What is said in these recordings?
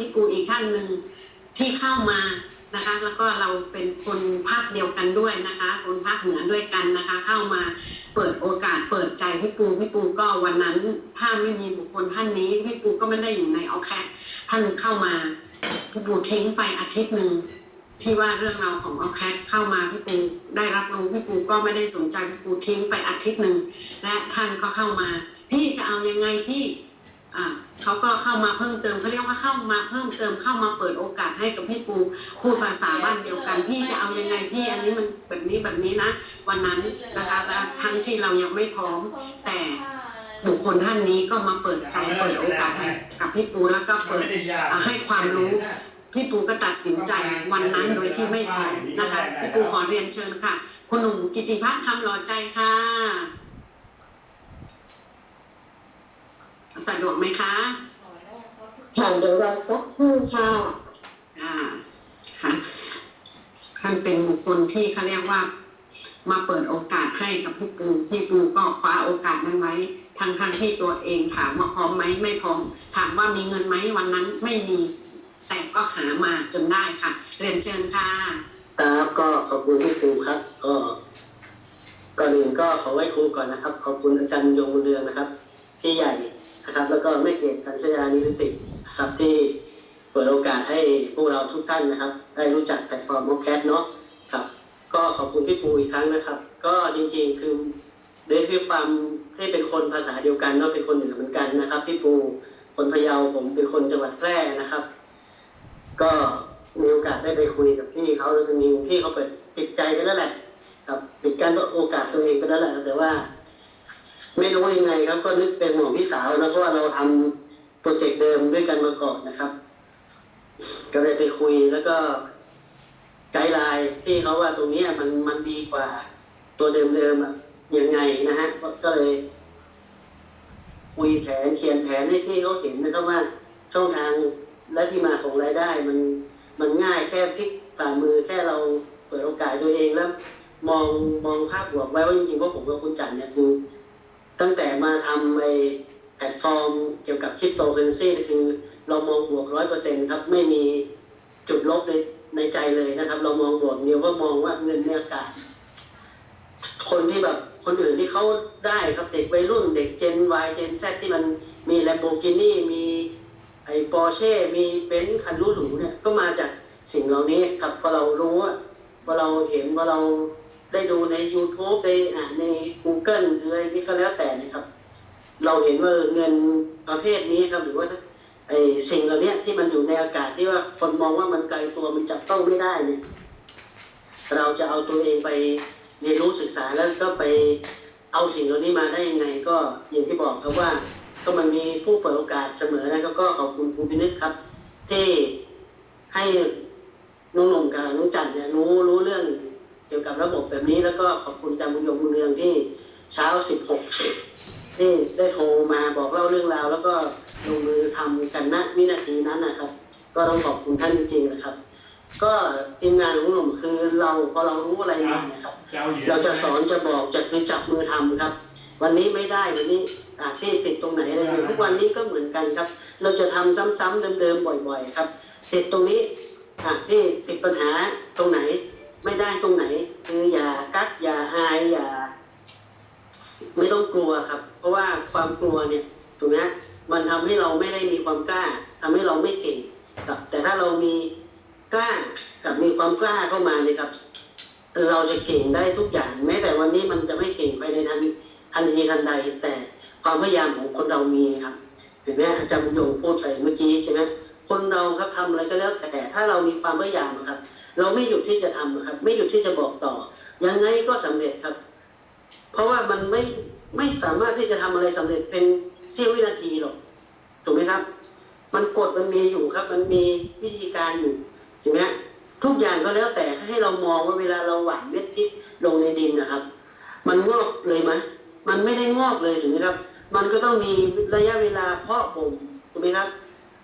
พี่ปูอีกท่านหนึ่งที่เข้ามานะคะ แล้วก็เราเป็นคนภาคเดียวกันด้วยนะคะ คนภาคเหนือด้วยกันนะคะ เข้ามาเปิดโอกาสเปิดใจพี่ปูพี่ปูก็วันนั้น ถ้าไม่มีบุคคลท่านนี้พี่ปูก็ไม่ได้อยู่ในออแคทท่านเข้ามาพี่ปูทิ้งไปอาทิตย์หนึ่งที่ว่าเรื่องราวของออแคทเข้ามาพี่ปูได้รับรู้พี่ปูก็ไม่ได้สนใจพี่ปูทิ้งไปอาทิตย์หนึ่งและท่านก็เข้ามา พี่จะเอายังไงพี่อ่า เขาก็เข้ามาเพิ่มเติมเขาเรียกว่าเข้ามาเพิ่มเติมเข้ามาเปิดโอกาสให้กับพี่ปูพูดภาษาบ้านเดียวกัน พี่จะเอายังไงพี่อันนี้มันแบบนี้แบบนี้นะ วันนั้นนะคะและทั้งที่เรายังไม่พร้อม แต่บุคคลท่านนี้ก็มาเปิดใจเปิดโอกาสให้กับพี่ปูแล้วก็เปิดให้ความรู้พี่ปูก็ตัดสินใจวันนั้นโดยที่ไม่พร้อมนะคะพี่ปูขอเรียนเชิญค่ะ คุณหนุ่มกิติพัฒน์คำหล่อใจค่ะ สะดวกไหมคะค่ะเดี๋ยวเราสักครู่ค่ะอ่าค่ะท่านเป็นบุคคลที่เขาเรียกว่า มาเปิดโอกาสให้กับพี่ปูพี่ปูก็คว้าโอกาสนั้นไว้ทั้งทั้งที่ตัวเองถามว่าพร้อมไหมไม่พร้อม ถามว่ามีเงินไหมวันนั้นไม่มี แต่ก็หามาจนได้ค่ะ เรียนเชิญค่ะครับก็ขอบคุณพี่ครูครับ ก็ก่อนอื่นก็ขอไหว้ครูก่อนนะครับ ขอบคุณอาจารย์ยงบุญเรืองนะครับ พี่ใหญ่ นะครับ แล้วก็แม่เกศกัญชยานิรุติครับที่เปิดโอกาสให้พวกเราทุกท่านนะครับ ได้รู้จักแพลตฟอร์มโมแคทเนาะครับ ก็ขอบคุณพี่ปูอีกครั้งนะครับ ก็จริงๆคือด้วยด้วยความที่เป็นคนภาษาเดียวกันเนาะเป็นคนเหนือเหมือนกันนะครับพี่ปูคนพะเยาผมเป็นคนจังหวัดแพร่นะครับ ก็มีโอกาสได้ไปคุยกับพี่เขาแล้วจริงๆพี่เขาเปิดติดใจไปแล้วแหละ ครับปิดการโอกาสตัวเองไปแล้วแหละแต่ว่า ไม่รู้ยังไงครับ ก็นึกเป็นห่วงพี่สาวนะเพราะว่าเราทำโปรเจกต์เดิมด้วยกันมาก่อนนะครับ ก็เลยไปคุยแล้วก็ไกด์ไลน์พี่เขาว่าตรงนี้มันมันดีกว่า ตัวเดิมๆอะยังไงนะฮะก็เลยคุยแผนเขียนแผนให้พี่เขาเห็นนะครับว่าช่องทางและที่มาของรายได้ มันมันง่ายแค่พลิกฝ่ามือแค่เราเปิดโอกาสตัวเองแล้ว มองมองภาพบวกไว้ว่าจริงๆว่าผมกับคุณจันเนี่ยคือ ตั้งแต่มาทำไอแพลตฟอร์มเกี่ยวกับคริปโตเคอเรนซีคือเรามองบวกร้อยเปอร์เซ็นครับไม่มีจุดลบในในใจเลยนะครับ เรามองบวกเดียวว่ามองว่าเงินในอากาศคนที่แบบคนอื่นที่เขาได้ครับเด็กวัยรุ่นเด็กเจน Y เจน Z ที่มันมี Lamborghini มีไอ้ปอร์เช่มีเบนซ์คันหรูๆเนี่ยก็มาจากสิ่งเหล่านี้ครับพอเรารู้ว่าพอเราเห็นพอเรา ได้ดูใน YouTube ในอ่าใน Google หรืออะไรนี่ก็แล้วแต่นะครับ เราเห็นว่าเงินประเภทนี้ครับหรือว่าไอ้สิ่งเหล่านี้ที่มันอยู่ในอากาศที่ว่าคนมองว่ามันไกลตัวมันจับต้องไม่ได้เนี่ยเราจะเอาตัวเองไปเรียนรู้ศึกษาแล้วก็ไปเอาสิ่งเหล่านี้มาได้ยังไงก็อย่างที่บอกครับว่า ก็มันมีผู้เปิดโอกาสเสมอนะครับก็ขอบคุณครูพินึกครับ ที่ให้น้องหนุ่มกับน้องจันเนี่ยรู้รู้เรื่องเกี่ยวกับ ระบบแบบนี้แล้วก็ขอบคุณอาจารย์บุญยงบุญเรืองที่เช้า16ที่ได้โทรมาบอกเล่าเรื่องราว แล้วก็ลงมือทำกันณวินาทีนั้นนะครับ ก็ต้องขอบคุณท่านจริงๆนะครับ ก็ทีมงานของหนุ่มคือเราพอเรารู้อะไรมาเนี่ยครับ เราจะสอนจะบอกจะคือจับมือทำครับ วันนี้ไม่ได้วันนี้อ่าที่ติดตรงไหนอะไรเนี่ยทุกวันนี้ก็เหมือนกันครับ เราจะทำซ้ำๆเดิมๆบ่อย ๆ ครับติดตรงนี้อะที่ติดปัญหาตรงไหน ไม่ได้ตรงไหน คืออย่ากักอย่าอายอย่า ไม่ต้องกลัวครับ เพราะว่าความกลัวเนี่ยตรงนี้มันทำให้เราไม่ได้มีความกล้าทำให้เราไม่เก่งครับ แต่ถ้าเรามีกล้ากับมีความกล้าเข้ามาเนี่ยครับ เราจะเก่งได้ทุกอย่าง แม้แต่วันนี้มันจะไม่เก่งไปในทันทันทีทันใด แต่ความพยายามของคนเรามีครับเห็นไหมอาจารย์บุญยงพูดใส่เมื่อกี้ใช่ไหมคนเราครับทำอะไรก็แล้วแต่ถ้าเรามีความพยายามครับ เราไม่หยุดที่จะทำนะครับ ไม่หยุดที่จะบอกต่อ ยังไงก็สำเร็จครับ เพราะว่ามันไม่ไม่สามารถที่จะทำอะไรสำเร็จเป็นเสี้ยววินาทีหรอกถูกไหมครับ มันกฎมันมีอยู่ครับ มันมีวิธีการอยู่ถูกไหมทุกอย่างก็แล้วแต่ให้เรามองว่าเวลาเราหว่านเม็ดพริกลงในดินนะครับ มันงอกเลยไหมมันไม่ได้งอกเลยถูกไหมครับ มันก็ต้องมีระยะเวลาเพาะบ่มถูกไหมครับ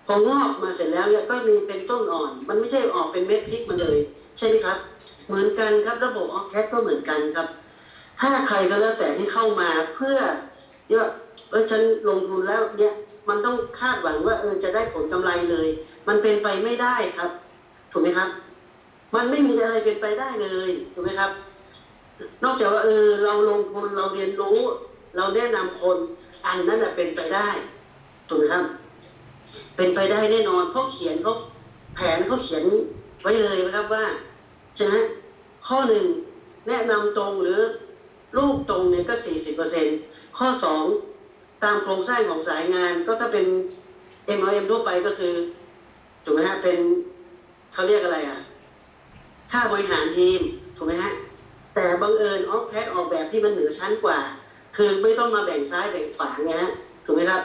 พองอกมาเสร็จแล้วเนี่ยก็มีเป็นต้นอ่อน มันไม่ใช่ออกเป็นเม็ดพริกมาเลย ใช่ไหมครับ เหมือนกันครับระบบออกแคสก็เหมือนกันครับ ถ้าใครก็แล้วแต่ที่เข้ามาเพื่อเยอะเออฉันลงทุนแล้วเนี่ยมันต้องคาดหวังว่าเออจะได้ผลกำไรเลย มันเป็นไปไม่ได้ครับ ถูกไหมครับ มันไม่มีอะไรเป็นไปได้เลยถูกไหมครับ นอกจากว่าเออเราลงทุนเราเรียนรู้ เราแนะนำคนอันนั้นแหะเป็นไปได้ถูกไหมครับ เป็นไปได้แน่นอนเพราะเขียนเขาแผนเขาเขียนไว้เลยนะครับว่าใช่ไหมข้อหนึ่งแนะนำตรงหรือรูปตรงเนี่ยก็สี่สิบเปอร์เซ็นข้อสองตามโครงสร้างของสายงานก็ถ้าเป็น M L M ทั่วไปก็คือถูกไหมฮะเป็นเขาเรียกอะไรอะค่าบริหารทีมถูกไหมฮะแต่บังเอิญออกแพทออกแบบที่มันเหนือชั้นกว่า คือไม่ต้องมาแบ่งซ้ายแบ่งขวาไงฮะถูกไหมครับ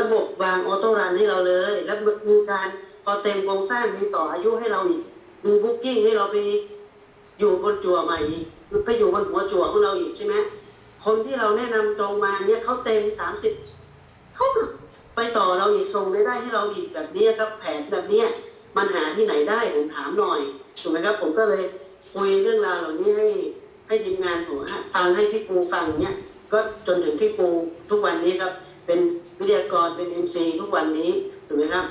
ระบบ วางออโต้รันให้เราเลย แล้วมีการพอเต็มโครงสร้างมีต่ออายุให้เราอีกมีบุ๊กิ้งให้เราไปอยู่บนจั่วใหม่อีกไปอยู่บนหัวจั่วของเราอีกใช่ไหมคนที่เราแนะนำตรงมาเนี่ยเขาเต็มสามสิบเขาก็ไปต่อเราอีกส่งได้ให้เราอีกแบบเนี้ยครับแผนแบบเนี้ยมันหาที่ไหนได้ผมถามหน่อยถูกไหมครับผมก็เลยคุยเรื่องราวเหล่านี้ให้ให้ทีมงานผมฟังให้พี่ปูฟังเนี่ยก็จนถึงพี่ปูทุกวันนี้ครับเป็น วิทยากรเป็นเอ็มซีทุกวันนี้ถูกไหมครับ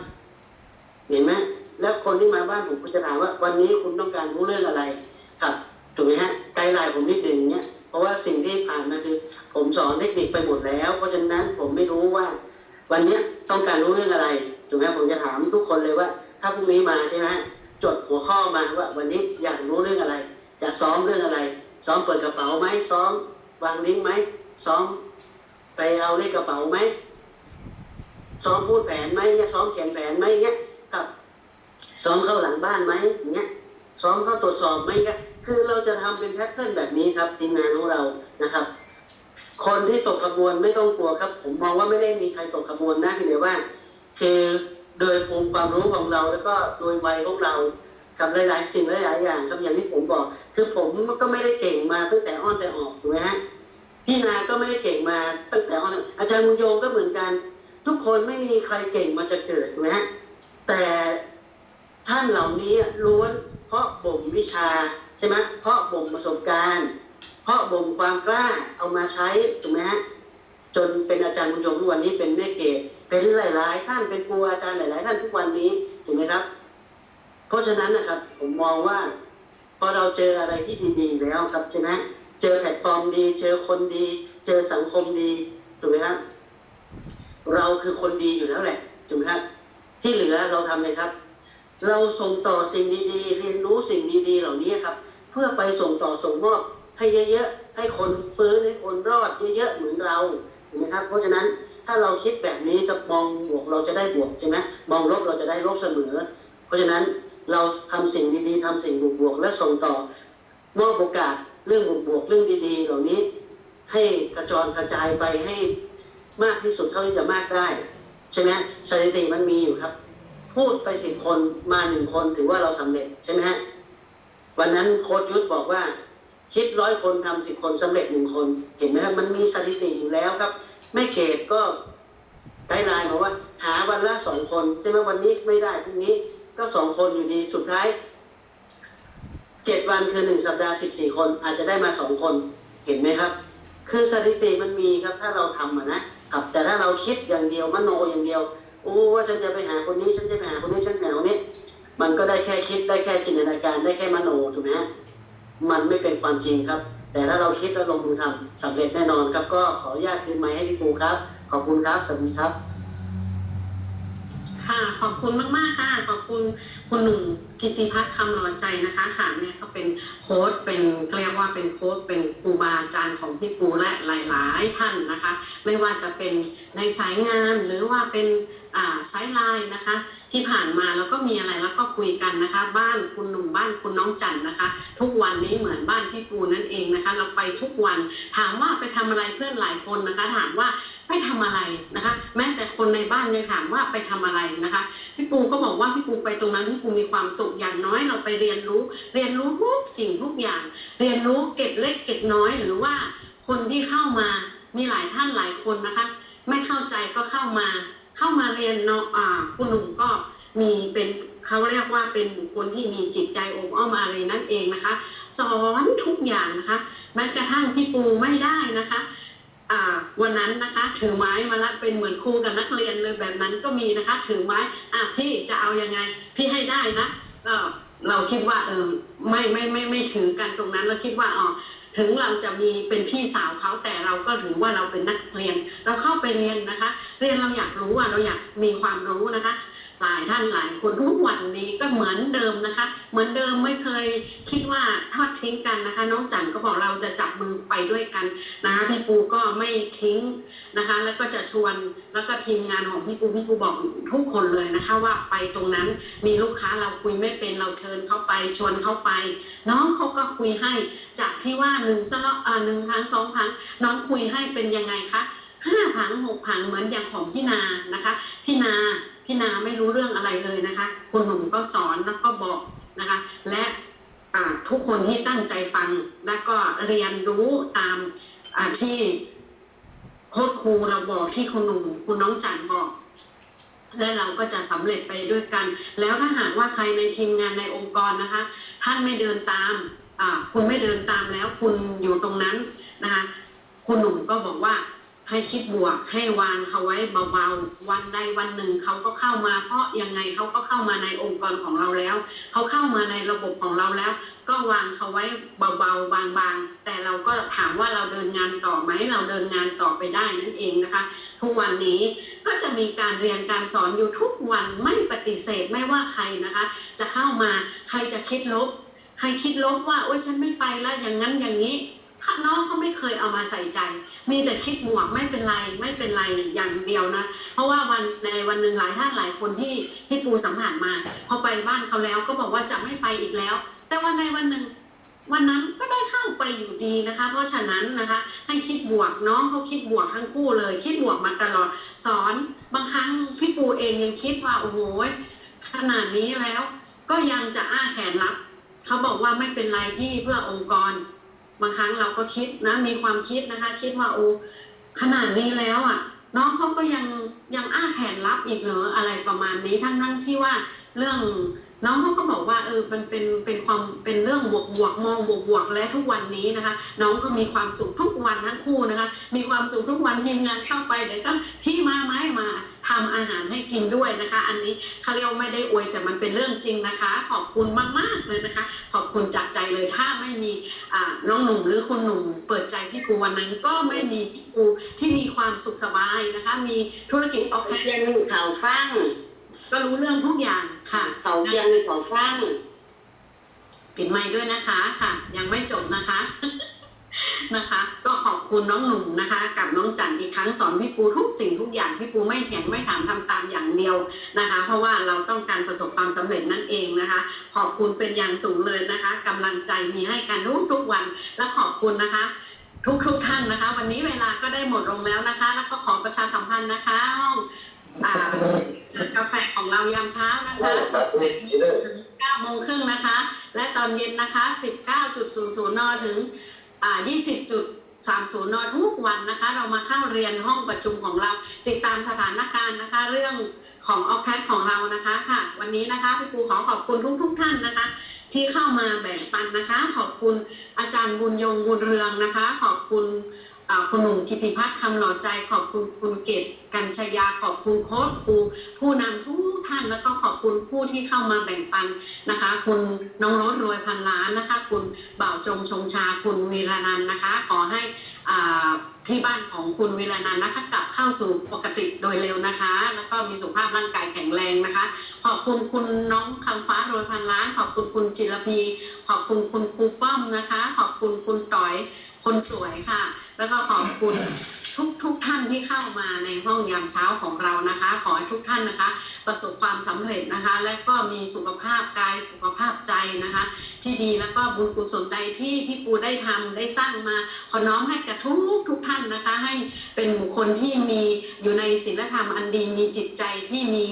เห็นไหมแล้วคนที่มาบ้านผมก็จะถามว่า วันนี้คุณต้องการรู้เรื่องอะไรครับถูกไหมฮะไกด์ไลน์ผมนิดหนึ่งเนี่ยเพราะว่าสิ่งที่ผ่านมาคือ ผมสอนเทคนิคไปหมดแล้ว เพราะฉะนั้นผมไม่รู้ว่า วันนี้ต้องการรู้เรื่องอะไรถูกไหมผมจะถามทุกคนเลยว่า ถ้าพรุ่งนี้มาใช่ไหมฮะจดหัวข้อมาว่า วันนี้อยากรู้เรื่องอะไร จะซ้อมเรื่องอะไร ซ้อมเปิดกระเป๋าไหมซ้อมวางลิงก์ไหมซ้อมไปเอาเลขกระเป๋าไหม ซ้อมพูดแผนไหมเนี่ยซ้อมเขียนแผนไหมเงี้ยกับซ้อมเข้าหลังบ้านไหมเงี้ยซ้อมเข้าตรวจสอบไหมเงี้ยคือเราจะทำเป็นแพทเทิร์นแบบนี้ครับทีมงานของเรานะครับ คนที่ตกขบวนไม่ต้องกลัวครับ ผมมองว่าไม่ได้มีใครตกขบวนนะเพียงแต่ว่า คือโดยภูมิความรู้ของเราแล้วก็โดยวัยของเรากับหลายๆสิ่งหลายๆอย่างครับอย่างที่ผมบอก คือผมก็ไม่ได้เก่งมาตั้งแต่อ้อนแต่ออกถูกไหมฮะพี่นาก็ไม่ได้เก่งมาตั้งแต่อ้อนอาจารย์มุญโยงก็เหมือนกัน ทุกคนไม่มีใครเก่งมาจะเกิดถูกไหมฮะแต่ท่านเหล่านี้ล้วนเพราะบ่มวิชาใช่ไหมเพราะบ่มประสบการณ์ เพราะบ่มความกล้าเอามาใช้ถูกไหมฮะจนเป็นอาจารย์บุญยงทุกวันนี้เป็นแม่เกศเป็นหลาย ๆ ท่านเป็นครูอาจารย์หลาย ๆ ท่านทุกวันนี้ถูกไหมครับ เพราะฉะนั้นนะครับ ผมมองว่าพอเราเจออะไรที่ดีๆแล้วครับใช่ไหมเจอแพลตฟอร์มดี เจอคนดี เจอสังคมดีถูกไหมครับ เราคือคนดีอยู่แล้วแหละถูกไหมครับ ที่เหลือเราทำเลยครับ เราส่งต่อสิ่งดีๆ เรียนรู้สิ่งดีๆ เหล่านี้ครับ เพื่อไปส่งต่อส่งมอบให้เยอะๆ ให้คนฟื้นให้คนรอดเยอะๆ เหมือนเราถูกไหมครับ เพราะฉะนั้นถ้าเราคิดแบบนี้กับมองบวกเราจะได้บวกใช่ไหมมองลบเราจะได้ลบเสมอ เพราะฉะนั้นเราทำสิ่งดีๆทำสิ่งบวกๆและส่งต่อมอบโอกาสเรื่องบวกๆเรื่องดีๆ เหล่านี้ ให้กระจรกระจายไปให้ มากที่สุดเท่าที่จะมากได้ ใช่ไหมสถิติมันมีอยู่ครับ พูดไปสิบคนมาหนึ่งคนถือว่าเราสำเร็จใช่ไหมฮะวันนั้นโค้ชยุทธบอกว่า คิดร้อยคนทำสิบคนสำเร็จหนึ่งคน เห็นไหมครับมันมีสถิติอยู่แล้วครับ ไม่เกตก็ไกด์ไลน์บอกว่า หาวันละสองคนใช่ไหมวันนี้ไม่ได้พรุ่งนี้ก็สองคนอยู่ดีสุดท้ายเจ็ดวันคือหนึ่งสัปดาห์สิบสี่คนอาจจะได้มาสองคนเห็นไหมครับ คือสถิติมันมีครับถ้าเราทำอะนะ ครับแต่ถ้าเราคิดอย่างเดียวมโนอย่างเดียวโอ้ว่าฉันจะไปหาคนนี้ฉันจะไปหาคนนี้ฉันแนวนี้มันก็ได้แค่คิดได้แค่จินตนาการได้แค่มโนถูกไหมมันไม่เป็นความจริงครับ แต่ถ้าเราคิดแล้วลงมือทำสำเร็จแน่นอนครับ ก็ขออนุญาตคืนไม้ให้พี่ปูครับ ขอบคุณครับสวัสดีครับ ค่ะ ขอบคุณมาก ๆ ค่ะ ขอบคุณคุณหนุ่มกิติพัฒน์คำหล่อใจนะคะค่ะเนี่ยก็เป็นโค้ดเป็นเรียกว่าเป็นโค้ดเป็นครูบาอาจารย์ของพี่ปูและหลาย ๆ ท่านนะคะ ไม่ว่าจะเป็นในสายงานหรือว่าเป็น อ่าสายไลน์นะคะ ที่ผ่านมาแล้วก็มีอะไรแล้วก็คุยกันนะคะ บ้านคุณหนุ่มบ้านคุณน้องจันนะคะ ทุกวันนี้เหมือนบ้านพี่ปูนั่นเองนะคะ เราไปทุกวันถามว่าไปทำอะไรเพื่อนหลายคนนะคะ ถามว่าไปทำอะไรนะคะ แม้แต่คนในบ้านยังถามว่าไปทำอะไรนะคะพี่ปูก็บอกว่าพี่ปูไปตรงนั้นพี่ปูมีความสุขอย่างน้อยเราไปเรียนรู้ เรียนรู้ทุกสิ่งทุกอย่าง เรียนรู้เก็ดเล็กเก็ดน้อยหรือว่าคนที่เข้ามามีหลายท่านหลายคนนะคะ ไม่เข้าใจก็เข้ามา เข้ามาเรียนเนาะอ่าคุณหนุ่มก็มีเป็นเขาเรียกว่าเป็นบุคคลที่มีจิตใจอบอ้อมอารีนั่นเองนะคะสอนทุกอย่างนะคะแม้กระทั่งพี่ปูไม่ได้นะคะอ่าวันนั้นนะคะถือไม้มาละเป็นเหมือนครูกับนักเรียนเลยแบบนั้นก็มีนะคะ ถือไม้อะพี่จะเอายังไง พี่ให้ได้นะเราคิดว่าเออไม่ไม่ไม่ไม่ถือกันตรงนั้นเราคิดว่าอ๋อ ถึงเราจะมีเป็นพี่สาวเขาแต่เราก็ถือว่าเราเป็นนักเรียน เราเข้าไปเรียนนะคะ เรียนเราอยากรู้อะเราอยากมีความรู้นะคะ หลายท่านหลายคนทุกวันนี้ก็เหมือนเดิมนะคะ เหมือนเดิมไม่เคยคิดว่าทอดทิ้งกันนะคะ น้องจันก็บอกเราจะจับมือไปด้วยกันนะคะพี่ปูก็ไม่ทิ้งนะคะ แล้วก็จะชวนแล้วก็ทีมงานของพี่ปูพี่ปูบอกทุกคนเลยนะคะ ว่าไปตรงนั้นมีลูกค้าเราคุยไม่เป็นเราเชิญเขาไปชวนเขาไป น้องเขาก็คุยให้จากที่ว่าหนึ่งสลอหนึ่งพันสองพันน้องคุยให้เป็นยังไงคะห้าพันหกพันเหมือนอย่างของพี่นานะคะพี่นา พี่นาไม่รู้เรื่องอะไรเลยนะคะคุณหนุ่มก็สอนแล้วก็บอกนะคะ และทุกคนที่ตั้งใจฟัง และก็เรียนรู้ตามที่โค้ชครูเราบอกที่คุณหนุ่มคุณน้องจันบอก และเราก็จะสำเร็จไปด้วยกัน แล้วถ้าหากว่าใครในทีมงานในองค์กรนะคะ ท่านไม่เดินตามคุณไม่เดินตามแล้วคุณอยู่ตรงนั้นนะคะคุณหนุ่มก็บอกว่า ให้คิดบวกให้วางเขาไว้เบาๆวันใดวันหนึ่งเขาก็เข้ามา เพราะยังไงเขาก็เข้ามาในองค์กรของเราแล้ว เขาเข้ามาในระบบของเราแล้ว ก็วางเขาไว้เบาๆบางๆ แต่เราก็ถามว่าเราเดินงานต่อไหมเราเดินงานต่อไปได้นั่นเองนะคะ ทุกวันนี้ก็จะมีการเรียนการสอนอยู่ทุกวันไม่ปฏิเสธไม่ว่าใครนะคะ จะเข้ามาใครจะคิดลบ ใครคิดลบว่าโอ๊ยฉันไม่ไปแล้วอย่างนั้นอย่างนี้ น้องเขาไม่เคยเอามาใส่ใจ มีแต่คิดบวกไม่เป็นไรไม่เป็นไรอย่างเดียวนะ เพราะว่าวันในวันหนึ่งหลายท่านหลายคนที่ที่ปูสัมผัสมา พอไปบ้านเขาแล้วก็บอกว่าจะไม่ไปอีกแล้ว แต่วันในวันหนึ่งวันนั้นก็ได้เข้าไปอยู่ดีนะคะ เพราะฉะนั้นนะคะ ให้คิดบวกน้องเขาคิดบวกทั้งคู่เลย คิดบวกมาตลอดสอนบางครั้งพี่ปูเองยังคิดว่าโอ้โหขนาดนี้แล้ว ก็ยังจะอ้าแขนรับเขาบอกว่าไม่เป็นไรพี่เพื่อองค์กร บางครั้งเราก็คิดนะมีความคิดนะคะ คิดว่าโอ้ขนาดนี้แล้วอะ น้องเขาก็ยังยังอ้าแขนรับอีกเหรออะไรประมาณนี้ทั้งทั้งที่ว่าเรื่องน้องเขาก็บอกว่าเออมันเป็นเป็นความเป็นเรื่องบวกบวกมองบวกบวกและทุกวันนี้นะคะ น้องก็มีความสุขทุกวันทั้งคู่นะคะ มีความสุขทุกวันทีมงานเข้าไปเดี๋ยวก็พี่มาไหมมา ทำอาหารให้กินด้วยนะคะ อันนี้เขาเรียกว่าไม่ได้อวยแต่มันเป็นเรื่องจริงนะคะ ขอบคุณมากๆเลยนะคะ ขอบคุณจากใจเลยถ้าไม่มีอ่าน้องหนุ่มหรือคุณหนุ่มเปิดใจพี่ปูวันนั้นก็ไม่มีพี่ปูที่มีความสุขสบายนะคะ มีธุรกิจออฟฟิศเรียนเขาฟังก็รู้เรื่องทุกอย่างค่ะเขาเรียนเขาฟังปิดไมค์ด้วยนะคะค่ะ ยังไม่จบนะคะ นะคะ ก็ขอบคุณน้องหนุ่มนะคะ กับน้องจันอีกครั้งสอนพี่ปูทุกสิ่งทุกอย่างพี่ปูไม่เถียงไม่ถามทำตามอย่างเดียวนะคะ เพราะว่าเราต้องการประสบความสำเร็จนั่นเองนะคะ ขอบคุณเป็นอย่างสูงเลยนะคะกำลังใจมีให้กันทุกทุกๆวัน และขอบคุณนะคะทุกทุกๆท่านนะคะ วันนี้เวลาก็ได้หมดลงแล้วนะคะ แล้วก็ขอประชาสัมพันธ์นะคะห้องอ่ากาแฟของเรายามเช้านะคะถึง9โมงครึ่งนะคะ และตอนเย็นนะคะ 19.00นถึง อ่า20.30นทุกวันนะคะ เรามาเข้าเรียนห้องประชุมของเรา ติดตามสถานการณ์นะคะ เรื่องของออแคสของเรานะคะค่ะ วันนี้นะคะพี่ปูขอขอบคุณทุกทุกท่านนะคะ ที่เข้ามาแบ่งปันนะคะ ขอบคุณอาจารย์บุญยงบุญเรืองนะคะ ขอบคุณ คุณหนุ่มกิติพัฒน์คำหล่อใจขอบคุณคุณเกตกัญชยาขอบคุณโค้ชครูผู้นำทุกท่านแล้วก็ขอบคุณผู้ที่เข้ามาแบ่งปันนะคะ คุณน้องรถรวยพันล้านนะคะ คุณบ่าวจงชงชาคุณวีรนันนะคะ ขอให้ที่บ้านของคุณวีรนันนะคะกลับเข้าสู่ปกติโดยเร็วนะคะ แล้วก็มีสุขภาพร่างกายแข็งแรงนะคะ ขอบคุณคุณน้องคำฟ้ารวยพันล้าน ขอบคุณคุณจิรพีขอบคุณคุณครูป้อมนะคะ ขอบคุณคุณต่อย คนสวยค่ะ แล้วก็ขอบคุณทุกทุกท่านที่เข้ามาในห้องยามเช้าของเรานะคะ ขอให้ทุกท่านนะคะ ประสบความสำเร็จนะคะ และก็มีสุขภาพกายสุขภาพใจนะคะ ที่ดีแล้วก็บุญกุศลใดที่พี่ปูได้ทำได้สร้างมาขอน้อมให้กับทุกทุกท่านนะคะ ให้เป็นบุคคลที่มีอยู่ในศีลธรรมอันดีมีจิตใจที่มี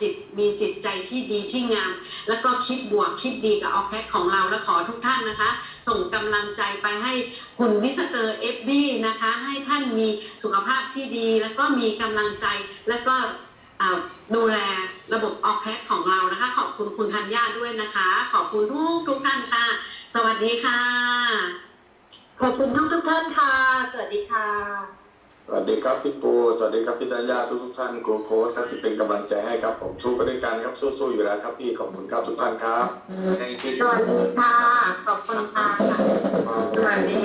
จิตมีจิตใจที่ดีที่งาม แล้วก็คิดบวกคิดดีกับออแคทของเราและขอทุกท่านนะคะ ส่งกำลังใจไปให้คุณมิสเตอร์เอฟบีนะคะ ให้ท่านมีสุขภาพที่ดี แล้วก็มีกำลังใจแล้วก็ดูแลระบบออแคทของเรานะคะ ขอบคุณคุณธัญญาด้วยนะคะ ขอบคุณทุกทุกท่านค่ะ สวัสดีค่ะ ขอบคุณทุกทุกท่านค่ะ สวัสดีค่ะ สวัสดีครับพี่ปูสวัสดีครับพี่ธัญญาทุกทุกท่านโกโค้ดครับที่เป็นกำลังใจให้ครับผมสู้ไปด้วยกันครับสู้ๆอยู่แล้วครับพี่ขอบคุณครับทุกท่านครับสวัสดีค่ะขอบคุณค่ะสวัสดี